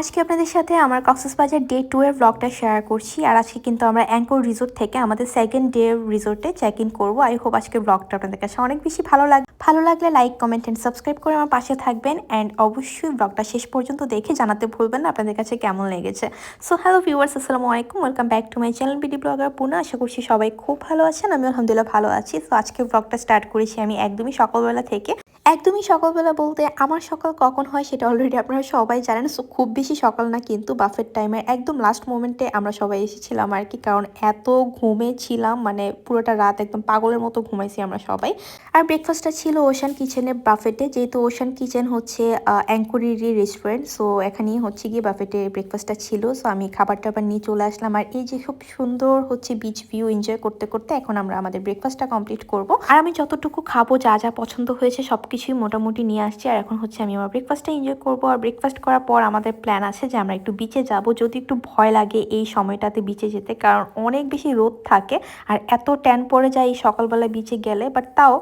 আজকে আপনাদের সাথে আমার কক্সবাজার ডে টু এর ব্লগটা শেয়ার করছি, আর আজকে কিন্তু আমরা অ্যাঙ্কর রিসোর্ট থেকে আমাদের সেকেন্ড ডে রিসোর্টে চেক ইন করব। আই হোপ আজকে ব্লগটা আপনাদের কাছে অনেক বেশি ভালো লাগ ভালো লাগলে লাইক কমেন্ট অ্যান্ড সাবস্ক্রাইব করে আমার পাশে থাকবেন। অ্যান্ড অবশ্যই ব্লগটা শেষ পর্যন্ত দেখে জানাতে ভুলবেন না আপনাদের কাছে কেমন লেগেছে। সো হ্যালো ভিউয়ার্স আসসালামু আলাইকুম। Welcome back to my channel BD blogger Puna আশা করছি সবাই খুব ভালো আছেন আমি আলহামদুলিল্লাহ ভালো আছি। তো আজকে ব্লগটা স্টার্ট করেছি আমি একদমই সকালবেলা থেকে। একদমই সকালবেলা বলতে আমার সকাল কখন হয় সেটা অলরেডি আপনারা সবাই জানেন। সো খুব বেশি সকাল না, কিন্তু বাফের টাইমে একদম লাস্ট মোমেন্টে আমরা সবাই এসেছিলাম আর কি। কারণ এত ঘুমে ছিলাম মানে পুরোটা রাত একদম পাগলের মতো ঘুমাইছি আমরা সবাই। আর ব্রেকফাস্টটা ছিল ওশান কিচেনের বাফেটে যেহেতু ওশান কিচেন হচ্ছে অ্যাঙ্কুরিরি রেস্টুরেন্ট সো এখানেই হচ্ছে গিয়ে বাফেটে ব্রেকফাস্টটা ছিল। সো আমি খাবার টাবার নিয়ে চলে আসলাম। আর এই যে খুব সুন্দর হচ্ছে বিচ ভিউ এনজয় করতে করতে এখন আমরা আমাদের ব্রেকফাস্টটা কমপ্লিট করব। আর আমি যতটুকু খাব, যা যা পছন্দ হয়েছে সব কিছুই মোটামুটি নিয়ে আসছি আর এখন হচ্ছে আমি আমার ব্রেকফাস্টটা এনজয় করব। আর ব্রেকফাস্ট করার পর আমাদের প্ল্যান আছে যে আমরা একটু বিচে যাব। যদি একটু ভয় লাগে এই সময়টাতে বিচে যেতে, কারণ অনেক বেশি রোদ থাকে আর এত ট্যান পড়ে যায় এই সকালবেলা বিচে গেলে। বাট তাও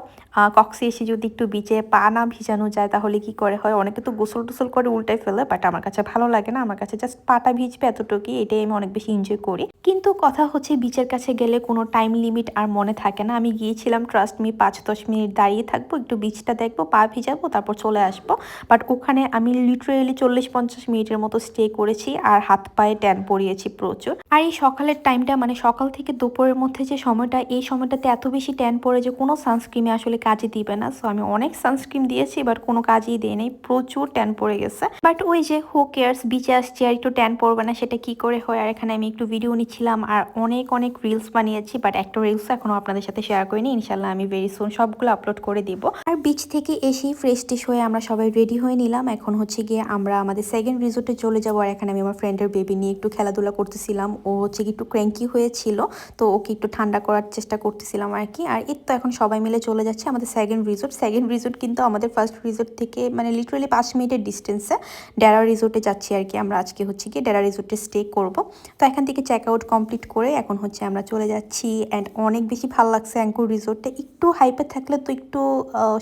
কক্সি এসে যদি একটু বিচে পা না ভিজানো যায়, তাহলে কি করে হয়? অনেকে তো গোসল টোসল করে উল্টাই ফেলে বাট আমার কাছে ভালো লাগে না। আমার কাছে জাস্ট পাটা ভিজবে এতটুকুই, এটাই আমি অনেক বেশি এনজয় করি। কিন্তু কথা হচ্ছে বিচের কাছে গেলে কোনো টাইম লিমিট আর মনে থাকে না। আমি গিয়েছিলাম ট্রাস্ট মি পাঁচ দশ মিনিট দাঁড়িয়ে থাকব, একটু বিচটা দেখব। পা ভিজাবো, তারপর চলে আসব। বাট ওখানে আমি লিটারেলি চল্লিশ পঞ্চাশ মিনিটের মতো স্টে করেছি আর হাত পায়ে ট্যান পরিয়েছি প্রচুর। আর এই সকালের টাইমটা মানে সকাল থেকে দুপুরের মধ্যে যে সময়টা, এই সময়টাতে এত বেশি ট্যান পড়ে যে কোনো সানস্ক্রিমে আসলে কাজে দিবে না। সো আমি অনেক সানস্ক্রিম দিয়েছি বাট কোনো কাজেই দিয়ে নেই, প্রচুর ট্যান পড়ে গেছে। বাট ওই যে হো কেয়ার্স বিচে আসছি আর একটু ট্যান পড়বে না, সেটা কি করে হয়? আর এখানে আমি একটু ভিডিও নিচ্ছিলাম আর অনেক অনেক রিলস বানিয়েছি বাট একটা রিলস এখনও আপনাদের সাথে শেয়ার করিনি। ইনশাল্লাহ আমি ভেরি সুন সবগুলো আপলোড করে দিব। আর বিচ থেকে এসেই ফ্রেশ টিশ হয়ে আমরা সবাই রেডি হয়ে নিলাম। এখন হচ্ছে গিয়ে আমরা আমাদের সেকেন্ড রিসোর্টে চলে যাব আর এখানে আমি আমার ফ্রেন্ডের বেবি নিয়ে একটু খেলাধুলা করতেছিলাম। ও হচ্ছে কি একটু ক্র্যাঙ্কি হয়েছিল, তো ওকে একটু ঠান্ডা করার চেষ্টা করতেছিলাম আর কি। আর এর তো এখন সবাই মিলে চলে যাচ্ছে আমাদের সেকেন্ড রিসোর্ট সেকেন্ড রিসোর্ট কিন্তু আমাদের ফার্স্ট রিসোর্ট থেকে মানে লিটারালি পাঁচ মিনিটের ডিস্টেন্সে ডেরা রিসোর্টে যাচ্ছি আর কি। আমরা আজকে হচ্ছে কি ডেরা রিসোর্টে স্টে করব। তো এখান থেকে চেক আউট কমপ্লিট করে এখন হচ্ছে আমরা চলে যাচ্ছি। অ্যান্ড অনেক বেশি ভালো লাগছে অ্যাঙ্কুর রিসোর্টে একটু হাইপে থাকলে তো একটু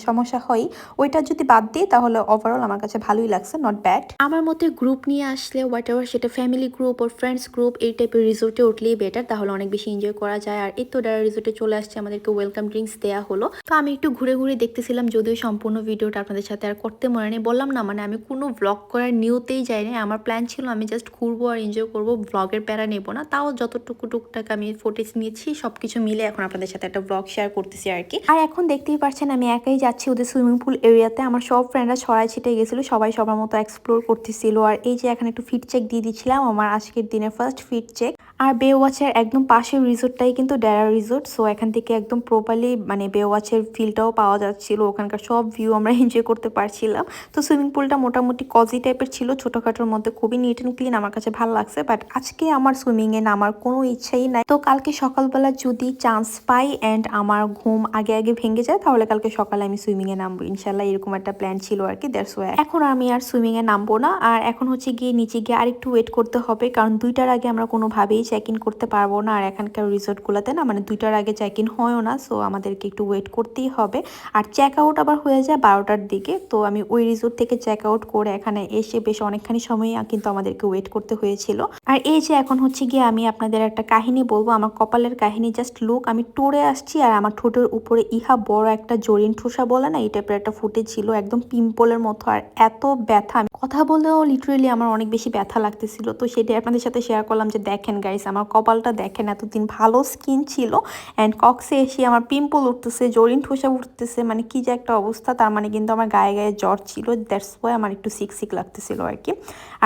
সমস্যা হয়। ওইটা যদি বাদ দিই তাহলে ওভারঅল আমার কাছে ভালোই লাগছে নট ব্যাড আমার মতে গ্রুপ নিয়ে আসলে হোয়াট এভার সেটা family group or friends group এই টাইপের রিসোর্টে উঠলেই বেটার তাহলে অনেক বেশি এনজয় করা যায়। আর এই তো ডেরা রিসোর্টে চলে আসছে, আমাদেরকে ওয়েলকাম ড্রিঙ্কস দেওয়া হলো। তো আমি একটু ঘুরে ঘুরে দেখতেছিলাম, যদিও সম্পূর্ণ ভিডিওটা আপনাদের সাথে আর করতে মনে নেই। বললাম না মানে আমি কোনো ব্লগ করার নিউতেই যাইনি। আমার প্ল্যান ছিল আমি জাস্ট ঘুরবো আর এনজয় করব ব্লগের প্যারা নেব না। তাও যতটুকু টুকটাক আমি ফুটেজ নিয়েছি, সবকিছু মিলে এখন আপনাদের সাথে একটা ব্লগ শেয়ার করতেছি আর কি। আর এখন দেখতেই পারছেন, আমি একাই যাচ্ছি ওদের পুল এরিয়াতে আমার সব ফ্রেন্ডরা ছড়াই ছিটে গেছিল, সবাই সবার মতো এক্সপ্লোর করতেছিল। আর এই যে এখানে একটু ফিট চেক দিয়ে দিয়েছিলাম আমার আজকের দিনের ফার্স্ট ফিট চেক আর বে ওয়াচের একদম পাশের রিসোর্টটাই কিন্তু ডেরা রিসোর্ট সো এখান থেকে একদম প্রপারলি মানে বে ওয়াচের ফিলটাও পাওয়া যাচ্ছিল। ওখানকার সব ভিউ আমরা এনজয় করতে পারছিলাম। তো সুইমিং পুলটা মোটামুটি কজি টাইপের ছিল, ছোটোখাটোর মধ্যে খুবই নিট অ্যান্ড ক্লিন আমার কাছে ভালো লাগছে বাট আজকে আমার সুইমিংয়ে নামার কোনো ইচ্ছাই নাই। তো কালকে সকালবেলা যদি চান্স পাই অ্যান্ড আমার ঘুম আগে আগে ভেঙে যায়, তাহলে কালকে সকালে আমি সুইমিংয়ে নামবো। ইনশাল্লাহ এরকম একটা প্ল্যান ছিল আর কি দ্যাটস ওয়াই এখন আমি আর সুইমিংয়ে নামবো না। আর এখন হচ্ছে গিয়ে নিচে গিয়ে আরেকটু ওয়েট করতে হবে, কারণ দুইটার আগে আমরা কোনোভাবেই চেক ইন করতে পারব না। আর এখানকার রিসোর্টগুলোতে না মানে দুইটার আগে চেক ইন হয়ও না সো আমাদেরকে একটু ওয়েট করতেই হবে। আর চেক আউট আবার হয়ে যায় বারোটার দিকে, তো আমি ওই রিসোর্ট থেকে চেক আউট করে এখানে এসে বেশ অনেকখানি সময় কিন্তু আমাদেরকে ওয়েট করতে হয়েছিল। আর এই যে এখন হচ্ছে গিয়ে আমি আপনাদের একটা কাহিনী বলব, আমার কপালের কাহিনী জাস্ট লুক আমি টোরে আসছি আর আমার ঠোঁটের উপরে ইহা বড় একটা জরিন ঠোসা বলে না, এই টাইপের একটা ফুটে ছিল, একদম পিম্পলের মতো, আর এত ব্যথা। কথা বলেও লিটারেলি আমার অনেক বেশি ব্যথা লাগতেছিল, তো সেটাই আপনাদের সাথে শেয়ার করলাম যে দেখেন গাইস আমার কপালটা দেখেন, এতদিন ভালো স্কিন ছিল অ্যান্ড কক্সে এসে আমার পিম্পল উঠতেছে, জরিন ঠোসা উঠতেছে মানে কি যে একটা অবস্থা, তার মানে কিন্তু আমার গায়ে গায়ে জ্বর ছিল দ্যাটস ওয়াই আমার একটু সিক সিক লাগতেছিল আর কি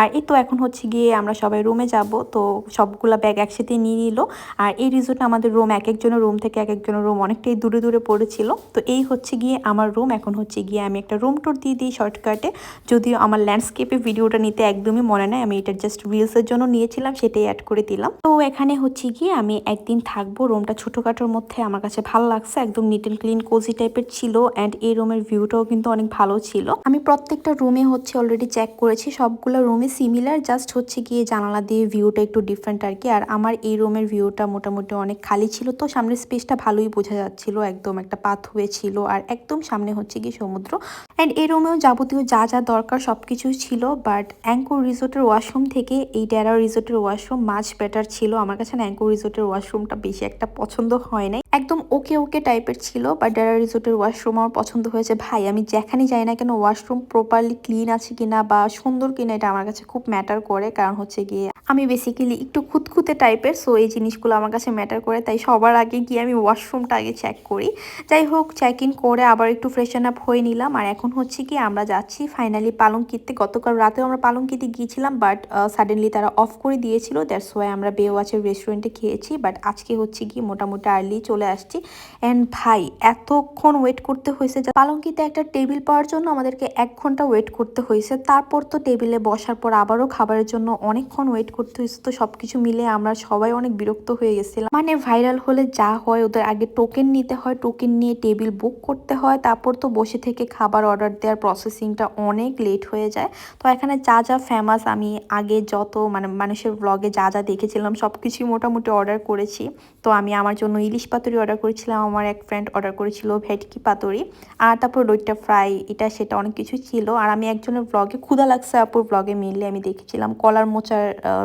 আর এই তো এখন হচ্ছে গিয়ে আমরা সবাই রুমে যাব, তো সবগুলা ব্যাগ একসাথে নিয়ে নিল, আর এই রিসোর্টে আমাদের রুম এক একজনের রুম থেকে এক একজনের রুম অনেকটাই দূরে দূরে পড়েছিল, তো এই হচ্ছে গিয়ে আমার রুম এখন হচ্ছে গিয়ে আমি একটা রুম টুর দিয়ে দিই শর্টকাটে যদিও আমার ল্যান্ডস্কেপে ভিডিওটা নিতে একদমই মনে নেয় আমি এটা জাস্ট রিলসের জন্য নিয়েছিলাম, সেটাই অ্যাড করে দিলাম। তো এখানে হচ্ছে গিয়ে আমি একদিন থাকব রুমটা ছোটোখাটোর মধ্যে। আমার কাছে ভালো লাগছে, একদম নিট অ্যান্ড ক্লিন কোজি টাইপের ছিল অ্যান্ড এই রুমের ভিউটাও কিন্তু অনেক ভালো ছিল। আমি প্রত্যেকটা রুমে হচ্ছে অলরেডি চেক করেছি, সবগুলো রুমে সিমিলার জাস্ট হচ্ছে গিয়ে জানালা দিয়ে ভিউটা একটু ডিফারেন্ট আর কি। আর আমার এই রুমের ভিউটা মোটামুটি অনেক খালি ছিল, তো সামনের স্পেসটা ভালোই বোঝা যাচ্ছিল, একদম একটা পাথ হয়ে ছিল আর একদম সামনে হচ্ছে গিয়ে সমুদ্র। অ্যান্ড এই রুমেও যাবতীয় যা যা দরকার সব কিছুই ছিল বাট অ্যাঙ্কোর রিসোর্টের ওয়াশরুম থেকে এই ডেরা রিসোর্টের ওয়াশরুম মাছ বেটার ছিল। আমার কাছে অ্যাঙ্কর রিসোর্টের ওয়াশরুমটা বেশি একটা পছন্দ হয় নাই। একদম ওকে ওকে টাইপের ছিল বাট ডেরা রিসোর্টের ওয়াশরুম আমার পছন্দ হয়েছে। ভাই, আমি যেখানে যাই না কেন ওয়াশরুম প্রপারলি ক্লিন আছে কিনা বা সুন্দর কিনা এটা আমার কাছে খুব ম্যাটার করে। কারণ হচ্ছে গিয়ে, আমি বেসিক্যালি একটু খুঁতখুঁতে টাইপের সো এই জিনিসগুলো আমার কাছে ম্যাটার করে। তাই সবার আগে গিয়ে আমি ওয়াশরুমটা আগে চেক করি। যাই হোক চেক ইন করে আবার একটু ফ্রেশন আপ হয়ে নিলাম। আর এখন হচ্ছে কি আমরা যাচ্ছি ফাইনালি পালংকিতে গতকাল রাতেও আমরা পালংকিতে গিয়েছিলাম বাট সাডেনলি তারা অফ করে দিয়েছিল। দ্যাটস ওয়াই আমরা বেওয়াচের রেস্টুরেন্টে খেয়েছি বাট আজকে হচ্ছে কি মোটামুটি আর্লি চলে আসছি। অ্যান্ড ভাই, এতক্ষণ ওয়েট করতে হয়েছে যে পালংকিতে একটা টেবিল পাওয়ার জন্য আমাদেরকে এক ঘণ্টা ওয়েট করতে হয়েছে। তারপর তো টেবিলে বসার পর আবারও খাবারের জন্য অনেকক্ষণ ওয়েট করতে হয়েছে। তো সবকিছু মিলে আমরা সবাই অনেক বিরক্ত হয়ে গেছিলাম। মানে ভাইরাল হলে যা হয়, ওদের আগে টোকেন নিতে হয় টোকেন নিয়ে টেবিল বুক করতে হয়। তারপর তো বসে থেকে খাবার অর্ডার দেওয়ার প্রসেসিংটা অনেক লেট হয়ে যায়। তো এখানে যা যা ফেমাস আমি আগে যত মানে মানুষের ব্লগে যা যা দেখেছিলাম সব কিছুই মোটামুটি অর্ডার করেছি। তো আমি আমার জন্য ইলিশ পাতুরি অর্ডার করেছিলাম, আমার এক ফ্রেন্ড অর্ডার করেছিল ভেটকি পাতুরি। আর তারপর লইট্টা ফ্রাই এটা সেটা অনেক কিছু ছিল। আর আমি একজনের ব্লগে ক্ষুদা লাগছে আপুর ব্লগে মেনলি আমি দেখেছিলাম কলার মোচার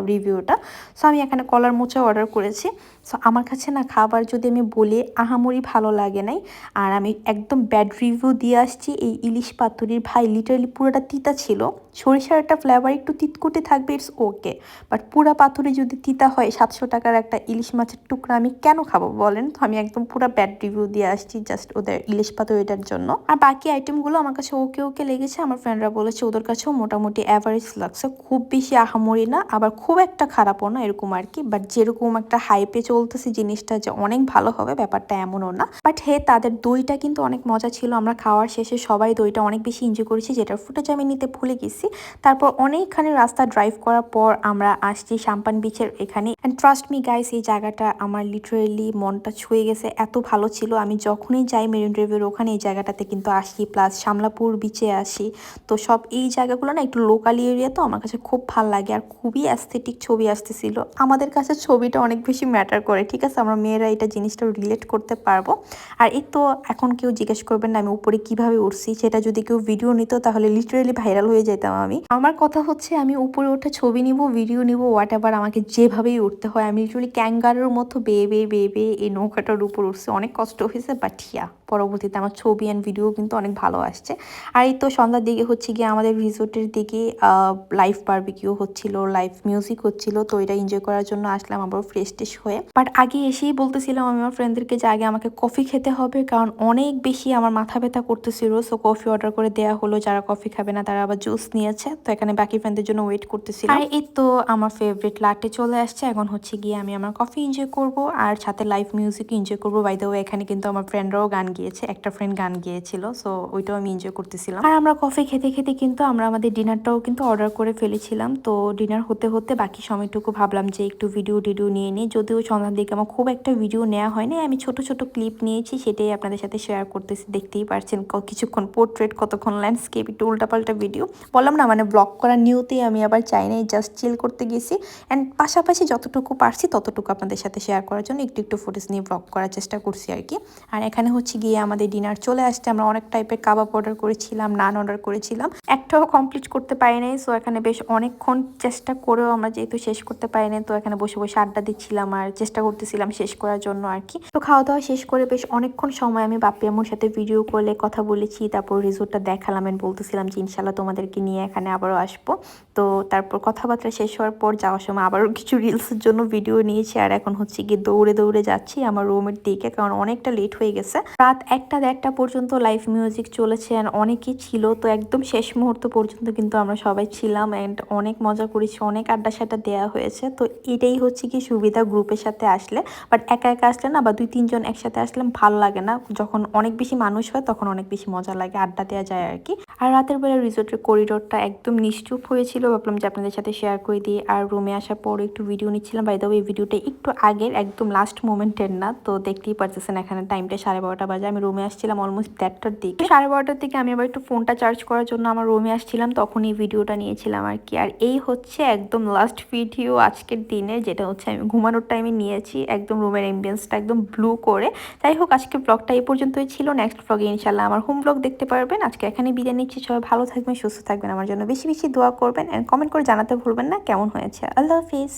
রিভিউটা সো আমি এখানে কলার মোচা অর্ডার করেছি। সো আমার কাছে না খাবার যদি আমি বলি, আহামরি ভালো লাগে নাই। আর আমি একদম ব্যাড রিভিউ দিয়ে আসছি, এই ইলিশ পাতুরির। ভাই লিটারালি পুরোটা তিতা ছিল। সরিষার একটা ফ্লেভার একটু তিতকুটে থাকবে ইটস ওকে বাট পুরা পাতুরি যদি তিতা হয়, সাতশো টাকার একটা ইলিশ মাছের টুকরা আমি কেন খাব বলেন? তো আমি একদম পুরো ব্যাড রিভিউ দিয়ে আসছি জাস্ট ওদের ইলিশ পাতুরিটার জন্য। আর বাকি আইটেমগুলো আমার কাছে ওকে ওকে লেগেছে। আমার ফ্রেন্ডরা বলেছে ওদের কাছেও মোটামুটি অ্যাভারেজ লাগছে। খুব বেশি আহামরি না, আবার খুব একটা খারাপও না এরকম আর কি। বাট যেরকম একটা হাইপে চলতেছে জিনিসটা যে অনেক ভালো হবে, ব্যাপারটা এমনও না। বাট হে, তাদের দইটা কিন্তু অনেক মজা ছিল। আমরা খাওয়ার শেষে সবাই দইটা অনেক বেশি এনজয় করেছি, যেটার ফুটেজ আমি নিতে ভুলে গেছি। তারপর অনেকখানি রাস্তা ড্রাইভ করার পর আমরা আসছি সাম্পান বিচের এখানে। অ্যান্ড ট্রাস্ট মি গাইস এই জায়গাটা আমার লিটারেলি মনটা ছুঁয়ে গেছে, এত ভালো ছিল। আমি যখনই যাই মেরিন ড্রাইভের ওখানে এই জায়গাটাতে কিন্তু আসি প্লাস শামলাপুর বিচে আসি। তো সব এই জায়গাগুলো না একটু লোকাল এরিয়া তো আমার কাছে খুব ভালো লাগে আর খুবই অ্যাস্থেটিক ছবি আসতেছিল। আমাদের কাছে ছবিটা অনেক বেশি ম্যাটার করে, ঠিক আছে? আমরা মেয়েরা এটা জিনিসটা রিলেট করতে পারব। আর এই তো এখন কেউ জিজ্ঞেস করবেন না আমি উপরে কীভাবে উঠছি, সেটা যদি কেউ ভিডিও নিত তাহলে লিটারেলি ভাইরাল হয়ে যেতাম আমি। আমার কথা হচ্ছে আমি উপরে উঠে ছবি নিব ভিডিও নিব হোয়াট এভার আমাকে যেভাবেই উঠতে হয়। আমি লিটারেলি ক্যাঙ্গারের মতো বেয়ে বেয়ে বেয়ে বেয়ে এই নৌকাটার উপর উঠছে অনেক কষ্ট হয়েছে বাট ইয়া পরবর্তীতে আমার ছবি অ্যান্ড ভিডিও কিন্তু অনেক ভালো আসছে। আর এই তো সন্ধ্যার দিকে হচ্ছে গিয়ে আমাদের রিসোর্টের দিকে লাইভ বার্বিকিউ হচ্ছিল লাইভ মিউজিক হচ্ছিল, তো এটা এনজয় করার জন্য আসলাম আবার ফ্রেশ টেশ হয়ে। বাট আগে এসেই বলতেছিলাম আমি আমার ফ্রেন্ডদেরকে যে আগে আমাকে কফি খেতে হবে, কারণ অনেক বেশি আমার মাথা ব্যথা করতেছিল। সো কফি অর্ডার করে দেওয়া হলো, যারা কফি খাবে না তারা আবার জুস নিয়েছে। তো এখানে বাকি ফ্রেন্ডদের জন্য ওয়েট করতেছিল আর এই তো আমার ফেভারিট লাটে চলে আসছে। এখন হচ্ছে গিয়ে আমি আমার কফি এনজয় করব, আর সাথে লাইভ মিউজিক এনজয় করব। বাই দ্য এখানে কিন্তু আমার ফ্রেন্ডরাও গান গিয়েছে, একটা ফ্রেন্ড গান গিয়েছিল সো ওইটাও আমি এনজয় করতেছিলাম। আর আমরা কফি খেতে খেতে কিন্তু আমরা আমাদের ডিনারটাও কিন্তু অর্ডার করে ফেলেছিলাম, তো ডিনার হতে হতে বাকি সময়টুকু ভাবলাম যে একটু ভিডিও টিডিও নিয়ে নিই, যদিও সন্ধ্যার দিকে আমার খুব একটা ভিডিও নেওয়া হয়নি, আমি ছোট ছোট ক্লিপ নিয়েছি, সেটাই আপনাদের সাথে শেয়ার করতেছি, দেখতেই পারছেন কিছুক্ষণ পোর্ট্রেট কতক্ষণ ল্যান্ডস্কেপ একটু উল্টাপাল্টা ভিডিও বললাম না মানে ব্লগ করার নিয়তেই আমি আবার চাই নাই জাস্ট চিল করতে গেছি। অ্যান্ড পাশাপাশি যতটুকু পারছি, ততটুকু আপনাদের সাথে শেয়ার করার জন্য একটু একটু ফুটেজ নিয়ে ব্লগ করার চেষ্টা করছি আর কি। আর এখানে হচ্ছে গিয়ে আমাদের ডিনার চলে আসছে। আমরা অনেক টাইপের কাবাব অর্ডার করেছিলাম নান অর্ডার করেছিলাম। একটাও কমপ্লিট করতে পারি নাই সো এখানে বেশ অনেকক্ষণ চেষ্টা করেও আমরা যেহেতু শেষ করতে পারি নাই, তো এখানে বসে বসে আড্ডা দিচ্ছিলাম আর চেষ্টা করতেছিলাম শেষ করার জন্য আর কি। তো খাওয়া দাওয়া শেষ করে বেশ অনেকক্ষণ সময় আমি বাপ্পি আম্মুর সাথে ভিডিও কলে কথা বলেছি, তারপর রিসোর্টটা দেখালাম and বলতেছিলাম যে ইনশাল্লাহ তোমাদেরকে নিয়ে এখানে আবারও আসব। তো তারপর কথাবার্তা শেষ হওয়ার পর যাওয়ার সময় আবারও কিছু রিলসের জন্য ভিডিও নিয়েছি। আর এখন হচ্ছে গিয়ে দৌড়ে দৌড়ে যাচ্ছি আমার রুমের দিকে, কারণ অনেকটা লেট হয়ে গেছে। রাত একটা দেড়টা পর্যন্ত লাইভ মিউজিক চলেছে and অনেকেই ছিল, তো একদম শেষ মুহূর্ত পর্যন্ত কিন্তু আমরা সবাই ছিলাম অ্যান্ড অনেক মজা করেছি, অনেক আড্ডা সাড্ডা দেওয়া হয়েছে। তো এটাই হচ্ছে কি সুবিধা গ্রুপের সাথে আসলে। বাট একা একা আসলে না, বা দুই তিনজন একসাথে আসলে ভালো লাগে না। যখন অনেক বেশি মানুষ হয়, তখন অনেক বেশি মজা লাগে, আড্ডা দেওয়া যায় আর কি। আর রাতের বেলা রিসোর্টের করিডোরটা একদম নিশ্চুপ হয়েছিল। ছিল, ভাবলাম যে আপনাদের সাথে শেয়ার করে দিই। আর রুমে আসার পর একটু ভিডিও নিচ্ছিলাম। বাই এই ভিডিওটা একটু আগের, একদম লাস্ট মোমেন্টের না। তো দেখতেই পারতেছেন এখানে টাইমটা সাড়ে বারোটা বাজে। আমি রুমে আসছিলাম অলমোস্ট দেড়টার দিকে। সাড়ে বারোটার দিকে আমি আবার একটু ফোনটা চার্জ করার জন্য আমার রুমে আসছিলাম। তখন এই ভিডিওটা নিয়েছিলাম আর কি। আর এই হচ্ছে একদম লাস্ট ভিডিও আজকের দিনে, যেটা হচ্ছে আমি ঘুমানোর টাইমে নিয়েছি। একদম রুমের এমবিয়েন্সটা একদম ব্লু করে। যাই হোক, আজকে ব্লগটা এই পর্যন্তই ছিল। নেক্সট ব্লগে ইনশাল্লাহ আমার হোম ব্লগ দেখতে পারবেন। আজকে এখানে বিদায় নিচ্ছি। সবাই ভালো থাকবেন, সুস্থ থাকবেন। আমার জন্য বেশি বেশি দোয়া করবেন। অ্যান্ড কমেন্ট করে জানাতে ভুলবেন না। কেমন হয়েছে? আল্লাহ হাফিজ